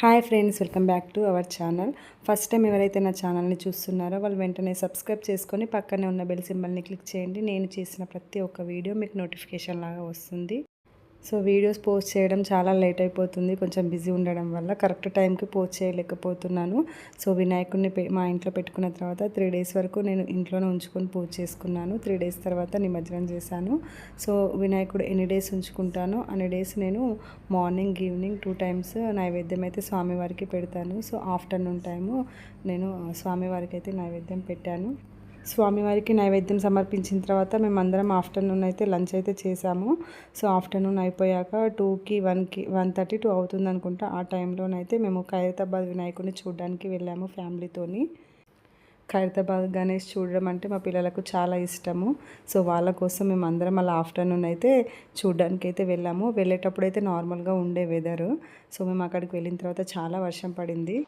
Hi friends welcome back to our channel. First time ఎవరైతే నా ఛానల్ని చూస్తున్నారో వాళ్ళు వెంటనే సబ్స్క్రైబ్ చేసుకొని పక్కనే ఉన్న బెల్ సింబల్ని క్లిక్ చేయండి. నేను చేసిన ప్రతి ఒక్క వీడియో మీకు నోటిఫికేషన్ లాగా వస్తుంది. సో వీడియోస్ పోస్ట్ చేయడం చాలా లేట్ అయిపోతుంది. కొంచెం బిజీ ఉండడం వల్ల కరెక్ట్ టైంకి పోస్ట్ చేయలేకపోతున్నాను. సో వినాయకుడిని మా ఇంట్లో పెట్టుకున్న తర్వాత త్రీ డేస్ వరకు నేను ఇంట్లోనే ఉంచుకొని పూజ చేసుకున్నాను. త్రీ డేస్ తర్వాత నిమజ్జనం చేశాను. సో వినాయకుడు ఎన్ని డేస్ ఉంచుకుంటానో అన్ని డేస్ నేను మార్నింగ్ ఈవినింగ్ టూ టైమ్స్ నైవేద్యం అయితే స్వామివారికి పెడతాను. సో ఆఫ్టర్నూన్ టైము నేను స్వామివారికి అయితే నైవేద్యం పెట్టాను. స్వామివారికి నైవేద్యం సమర్పించిన తర్వాత మేమందరం ఆఫ్టర్నూన్ అయితే లంచ్ అయితే చేసాము. సో ఆఫ్టర్నూన్ అయిపోయాక టూకి వన్కి వన్ థర్టీ టూ అవుతుంది అనుకుంటా ఆ టైంలోనైతే మేము ఖైరతాబాద్ వినాయకుడిని చూడడానికి వెళ్ళాము ఫ్యామిలీతోని. ఖైరతాబాద్ గణేష్ చూడడం అంటే మా పిల్లలకు చాలా ఇష్టము. సో వాళ్ళ కోసం మేము అందరం అలా ఆఫ్టర్నూన్ అయితే చూడడానికి అయితే వెళ్ళాము. వెళ్ళేటప్పుడు అయితే నార్మల్గా ఉండే వెదరు. సో మేము అక్కడికి వెళ్ళిన తర్వాత చాలా వర్షం పడింది.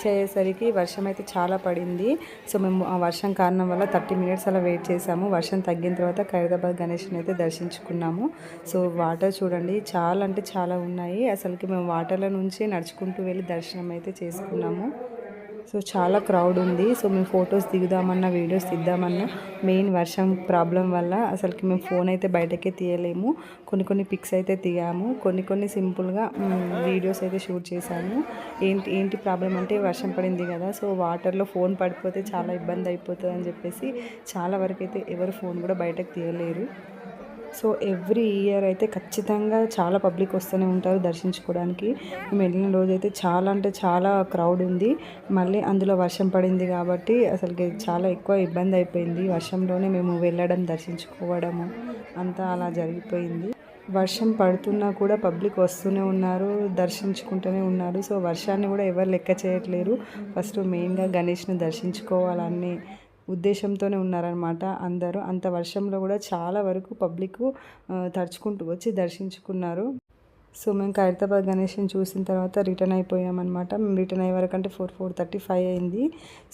రీచ్ అయ్యేసరికి వర్షం అయితే చాలా పడింది. సో మేము ఆ వర్షం కారణం వల్ల థర్టీ మినిట్స్ అలా వెయిట్ చేసాము. వర్షం తగ్గిన తర్వాత ఖైరదాబాద్ గణేష్ని అయితే దర్శించుకున్నాము. సో వాటర్ చూడండి చాలా అంటే చాలా ఉన్నాయి. అసలుకి మేము వాటర్ల నుంచి నడుచుకుంటూ వెళ్ళి దర్శనం అయితే చేసుకున్నాము. సో చాలా క్రౌడ్ ఉంది. సో మేము ఫొటోస్ దిగుదామన్నా వీడియోస్ తీద్దామన్నా మెయిన్ వర్షం ప్రాబ్లం వల్ల అసలుకి మేము ఫోన్ అయితే బయటకే తీయలేము. కొన్ని కొన్ని పిక్స్ అయితే తీయాము. కొన్ని కొన్ని సింపుల్గా వీడియోస్ అయితే షూట్ చేశాము. ఏంటి ఏంటి ప్రాబ్లం అంటే వర్షం పడింది కదా. సో వాటర్లో ఫోన్ పడిపోతే చాలా ఇబ్బంది అయిపోతుంది అని చెప్పేసి చాలా వరకు అయితే ఎవరు ఫోన్ కూడా బయటకు తీయలేరు. సో ఎవ్రీ ఇయర్ అయితే ఖచ్చితంగా చాలా పబ్లిక్ వస్తూనే ఉంటారు దర్శించుకోవడానికి. మేము వెళ్ళిన రోజు అయితే చాలా అంటే చాలా క్రౌడ్ ఉంది. మళ్ళీ అందులో వర్షం పడింది కాబట్టి అసలుకి చాలా ఎక్కువ ఇబ్బంది అయిపోయింది. వర్షంలోనే మేము వెళ్ళడం దర్శించుకోవడము అంతా అలా జరిగిపోయింది. వర్షం పడుతున్నా కూడా పబ్లిక్ వస్తూనే ఉన్నారు దర్శించుకుంటూనే ఉన్నారు. సో వర్షాన్ని కూడా ఎవరు లెక్క చేయట్లేరు. ఫస్ట్ మెయిన్గా గణేష్ని దర్శించుకోవాలనే ఉద్దేశంతోనే ఉన్నారనమాట అందరూ. అంత వర్షంలో కూడా చాలా వరకు పబ్లిక్ తడుచుకుంటూ వచ్చి దర్శించుకున్నారు. సో మేము ఖైరతాబాద్ గణేష్ని చూసిన తర్వాత రిటర్న్ అయిపోయామన్నమాట. మేము రిటర్న్ అయ్యే వరకు అంటే ఫోర్ ఫోర్ థర్టీ ఫైవ్ అయింది.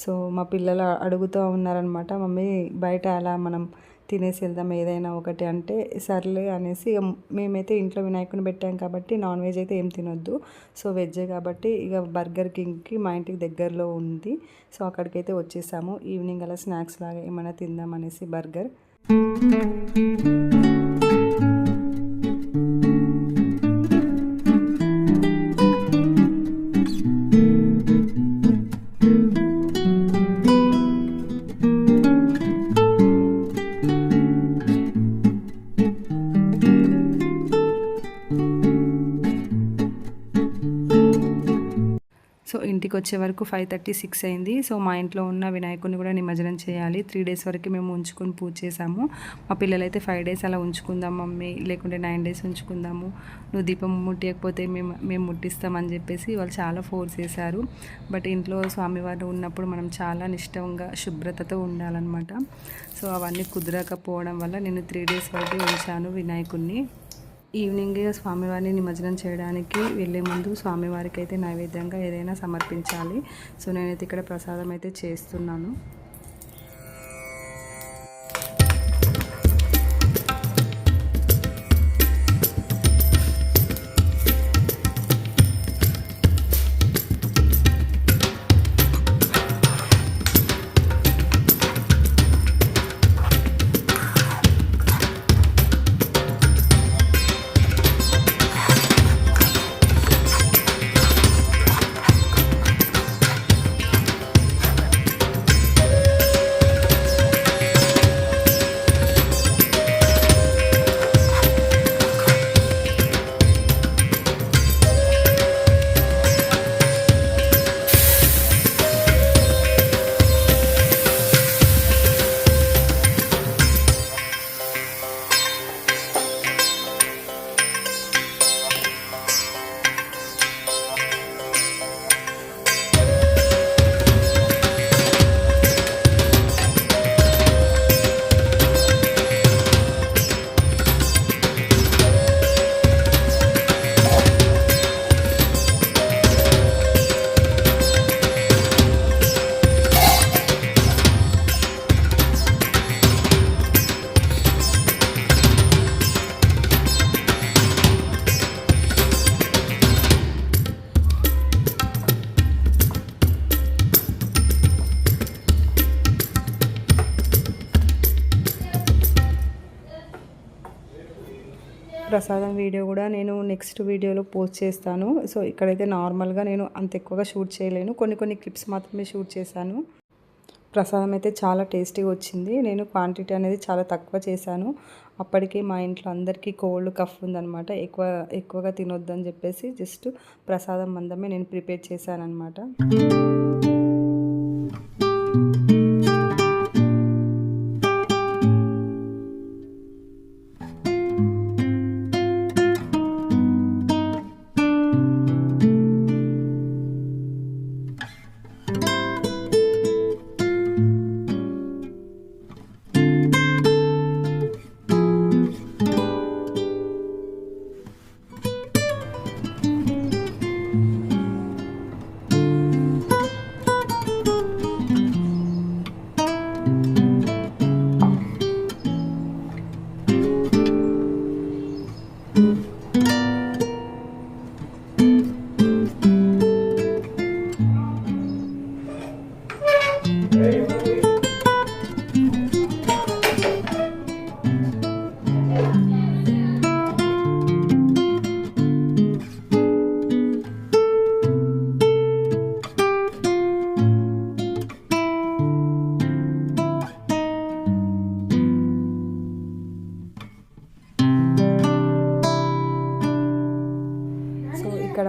సో మా పిల్లలు అడుగుతూ ఉన్నారనమాట మమ్మీ బయట అలా మనం తినేసి వెళ్దాం ఏదైనా ఒకటి అంటే సర్లే అనేసి ఇక మేమైతే ఇంట్లో వినాయకుని పెట్టాం కాబట్టి నాన్ వెజ్ అయితే ఏం తినొద్దు. సో వెజ్జే కాబట్టి ఇక బర్గర్ కింగ్కి మా ఇంటికి దగ్గరలో ఉంది. సో అక్కడికైతే వచ్చేసాము. ఈవినింగ్ అలా స్నాక్స్ లాగా ఏమైనా తిందాం అనేసి బర్గర్. ఇంటికి వచ్చే వరకు ఫైవ్ థర్టీ సిక్స్ అయింది. సో మా ఇంట్లో ఉన్న వినాయకుడిని కూడా నిమజ్జనం చేయాలి. త్రీ డేస్ వరకు మేము ఉంచుకొని పూజ చేసాము మా పిల్లలైతే ఫైవ్ డేస్ అలా ఉంచుకుందాం మమ్మీ లేకుంటే నైన్ డేస్ ఉంచుకుందాము. నువ్వు దీపం ముట్టకపోతే మేము మేము ముట్టిస్తామని చెప్పేసి వాళ్ళు చాలా ఫోర్స్ చేశారు. బట్ ఇంట్లో స్వామివారు ఉన్నప్పుడు మనం చాలా నిష్టంగా శుభ్రతతో ఉండాలన్నమాట. సో అవన్నీ కుదరకపోవడం వల్ల నేను త్రీ డేస్ వరకు ఉంచాను వినాయకుడిని. ఈవినింగ్ స్వామివారిని నిమజ్జనం చేయడానికి వెళ్ళే ముందు స్వామివారికి అయితే నైవేద్యంగా ఏదైనా సమర్పించాలి. సో నేనైతే ఇక్కడ ప్రసాదం అయితే చేస్తున్నాను. ప్రసాదం వీడియో కూడా నేను నెక్స్ట్ వీడియోలో పోస్ట్ చేస్తాను. సో ఇక్కడైతే నార్మల్గా నేను అంత ఎక్కువగా షూట్ చేయలేను. కొన్ని కొన్ని క్లిప్స్ మాత్రమే షూట్ చేశాను. ప్రసాదం అయితే చాలా టేస్టీగా వచ్చింది. నేను క్వాంటిటీ అనేది చాలా తక్కువ చేశాను. అప్పటికి మా ఇంట్లో అందరికీ కోల్డ్ కఫ్ ఉందనమాట ఎక్కువ ఎక్కువగా తినొద్దని చెప్పేసి జస్ట్ ప్రసాదం మందమే నేను ప్రిపేర్ చేశాను అనమాట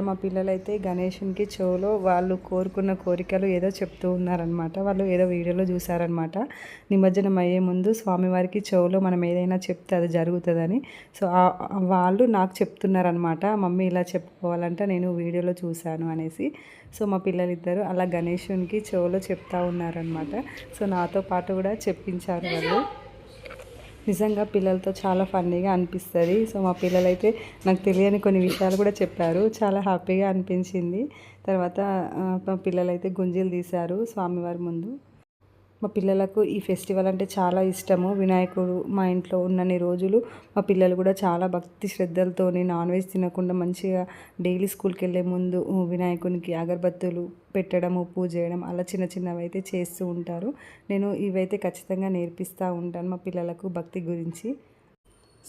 మా పిల్లలైతే గణేషునికి చెవులో వాళ్ళు కోరుకున్న కోరికలు ఏదో చెప్తూ ఉన్నారనమాట వాళ్ళు ఏదో వీడియోలో చూసారనమాట నిమజ్జనం అయ్యే ముందు స్వామివారికి చెవులో మనం ఏదైనా చెప్తే అది జరుగుతుందని. సో వాళ్ళు నాకు చెప్తున్నారనమాట మమ్మీ ఇలా చెప్పుకోవాలంటే నేను వీడియోలో చూశాను అనేసి. సో మా పిల్లలిద్దరు అలా గణేషునికి చెవులో చెప్తా ఉన్నారనమాట సో నాతో పాటు కూడా చెప్పించారు వాళ్ళు. నిజంగా పిల్లలతో చాలా ఫన్నీగా అనిపిస్తుంది. సో మా పిల్లలైతే నాకు తెలియని కొన్ని విషయాలు కూడా చెప్పారు. చాలా హ్యాపీగా అనిపించింది. తర్వాత మా పిల్లలైతే గుంజీలు తీశారు స్వామివారి ముందు. మా పిల్లలకు ఈ ఫెస్టివల్ అంటే చాలా ఇష్టము. వినాయకుడు మా ఇంట్లో ఉన్నన్ని రోజులు మా పిల్లలు కూడా చాలా భక్తి శ్రద్ధలతోని నాన్ వెజ్ తినకుండా మంచిగా డైలీ స్కూల్కి వెళ్ళే ముందు వినాయకునికి అగరబత్తులు పెట్టడము పూజ చేయడం అలా చిన్న చిన్నవి అయితే చేస్తూ ఉంటారు. నేను ఇవైతే ఖచ్చితంగా నేర్పిస్తూ ఉంటాను మా పిల్లలకు భక్తి గురించి.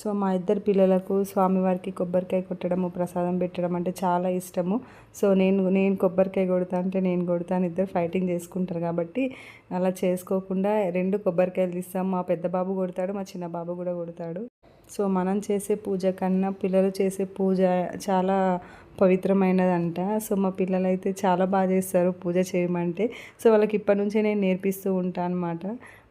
సో మా ఇద్దరు పిల్లలకు స్వామివారికి కొబ్బరికాయ కొట్టడము ప్రసాదం పెట్టడం అంటే చాలా ఇష్టము. సో నేను నేను కొబ్బరికాయ కొడతా అంటే నేను కొడతాను ఇద్దరు ఫైటింగ్ చేసుకుంటారు కాబట్టి అలా చేసుకోకుండా రెండు కొబ్బరికాయలు తీస్తాం. మా పెద్ద బాబు కొడతాడు మా చిన్న బాబు కూడా కొడతాడు. సో మనం చేసే పూజ కన్నా పిల్లలు చేసే పూజ చాలా పవిత్రమైనదంట. సో మా పిల్లలు అయితే చాలా బాగా చేస్తారు పూజ చేయమంటే. సో వాళ్ళకి ఇప్పటి నుంచే నేను నేర్పిస్తూ ఉంటాను అనమాట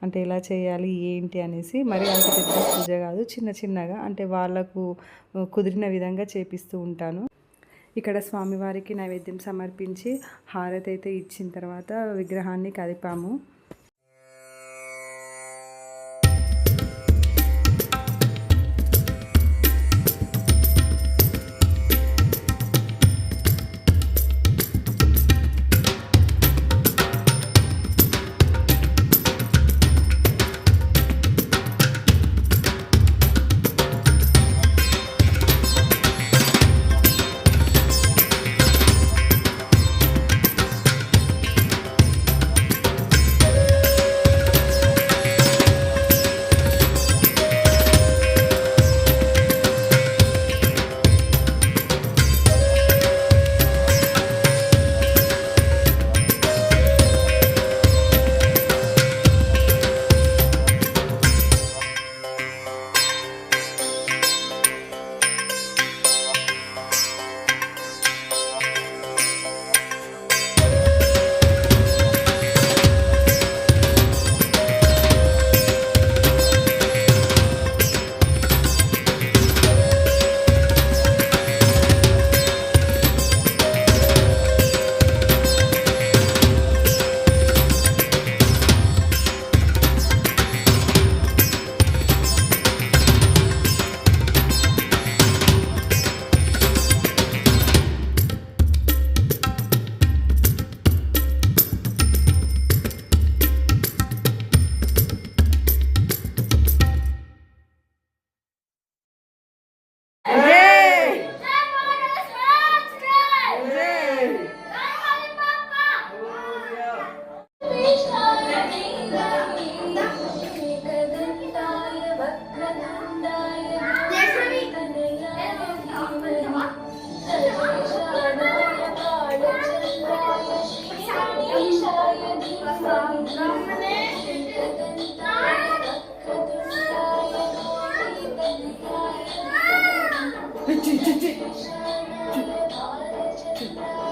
అంటే ఎలా చేయాలి ఏంటి అనేసి. మరి అంత పెద్ద పూజ కాదు చిన్న చిన్నగా. అంటే వాళ్ళకు కుదిరిన విధంగా చేపిస్తూ ఉంటాను. ఇక్కడ స్వామివారికి నైవేద్యం సమర్పించి హారతి అయితే ఇచ్చిన తర్వాత విగ్రహాన్ని కదిపాము.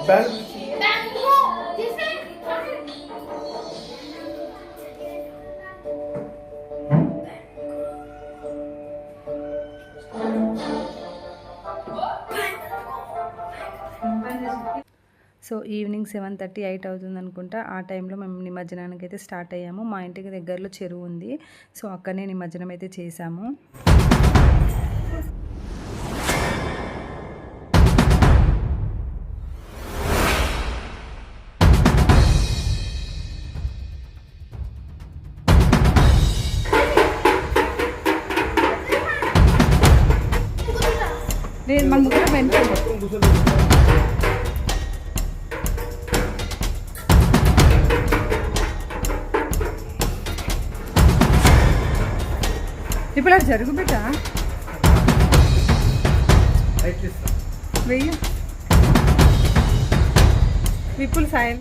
So evening seven thirty eight అవుతుంది అనుకుంటా. ఆ టైంలో మేము నిమజ్జనానికి అయితే స్టార్ట్ అయ్యాము. మా ఇంటికి దగ్గరలో చెరువు ఉంది. సో అక్కడనే నిమజ్జనం అయితే చేశాము. ఇప్పుడు అది జరుగు బిడ్డ? వెయ్యి. విప్పులు సాయం.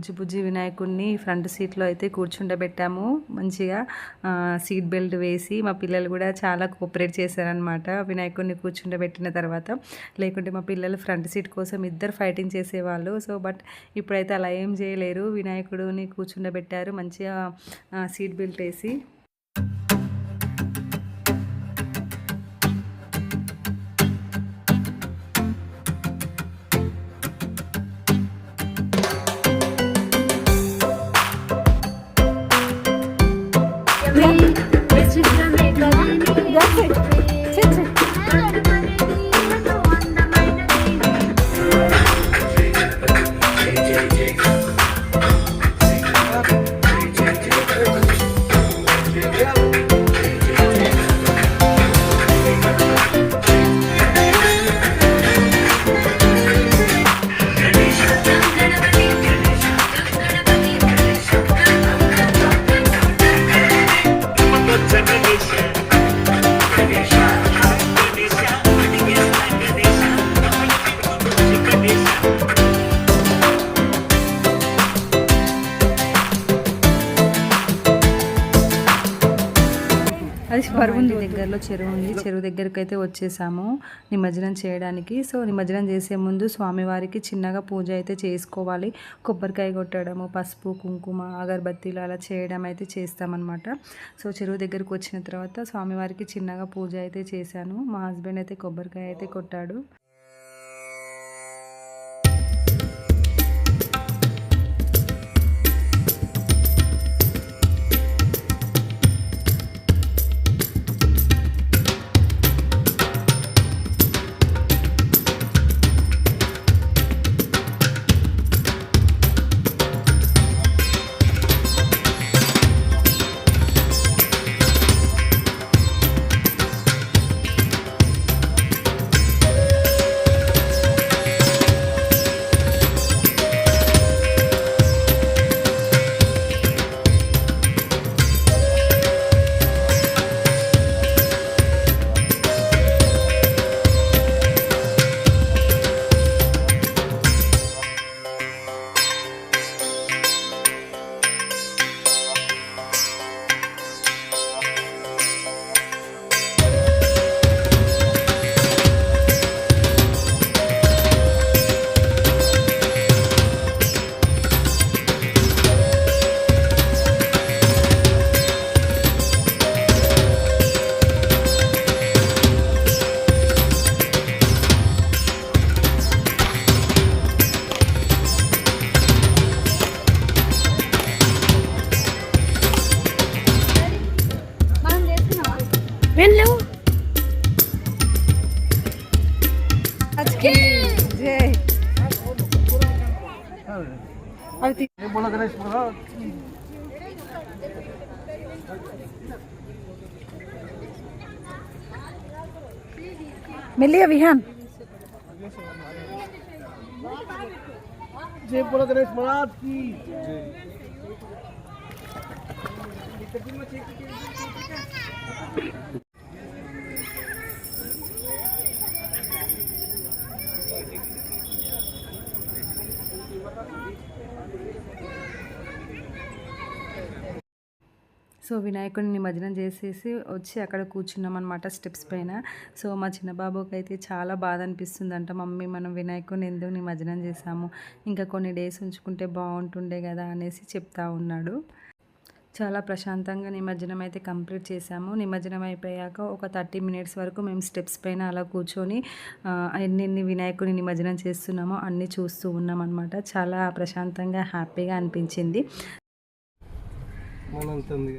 బుజ్జి బుజ్జి వినాయకుడిని ఫ్రంట్ సీట్లో అయితే కూర్చుండబెట్టాము. మంచిగా సీట్ బెల్ట్ వేసి మా పిల్లలు కూడా చాలా కోఆపరేట్ చేశారనమాట వినాయకుడిని కూర్చుండబెట్టిన తర్వాత లేకుంటే మా పిల్లలు ఫ్రంట్ సీట్ కోసం ఇద్దరు ఫైటింగ్ చేసేవాళ్ళు. సో బట్ ఇప్పుడైతే అలా ఏం చేయలేరు. వినాయకుడిని కూర్చుండబెట్టారు. మంచిగా సీట్ బెల్ట్ వేసి. పరువుంది దగ్గరలో చెరువు ఉంది చెరువు దగ్గరికి అయితే వచ్చేసాము నిమజ్జనం చేయడానికి. సో నిమజ్జనం చేసే ముందు స్వామివారికి చిన్నగా పూజ అయితే చేసుకోవాలి. కొబ్బరికాయ కొట్టడము పసుపు కుంకుమ అగరబత్తీలు అలా చేయడం అయితే చేస్తామన్నమాట. సో చెరువు దగ్గరికి వచ్చిన తర్వాత స్వామివారికి చిన్నగా పూజ అయితే చేశాను. మా హస్బెండ్ అయితే కొబ్బరికాయ అయితే కొట్టాడు. मिली विहान जय बोलो गणेश महाराज की। जय సో వినాయకుడిని నిమజ్జనం చేసేసి వచ్చి అక్కడ కూర్చున్నాం అనమాట స్టెప్స్ పైన. సో మా చిన్న బాబుకి అయితే చాలా బాధ అనిపిస్తుందంట మమ్మీ మనం వినాయకుడిని ఎందుకు నిమజ్జనం చేసాము ఇంకా కొన్ని డేస్ ఉంచుకుంటే బాగుంటుండే కదా అనేసి చెప్తా ఉన్నాడు. చాలా ప్రశాంతంగా నిమజ్జనం అయితే కంప్లీట్ చేసాము నిమజ్జనం అయిపోయాక ఒక థర్టీ మినిట్స్ వరకు మేము స్టెప్స్ పైన అలా కూర్చొని ఎన్ని ఎన్నెన్ని వినాయకుడిని నిమజ్జనం చేస్తున్నామో అన్నీ చూస్తూ ఉన్నాం అనమాట చాలా ప్రశాంతంగా హ్యాపీగా అనిపించింది.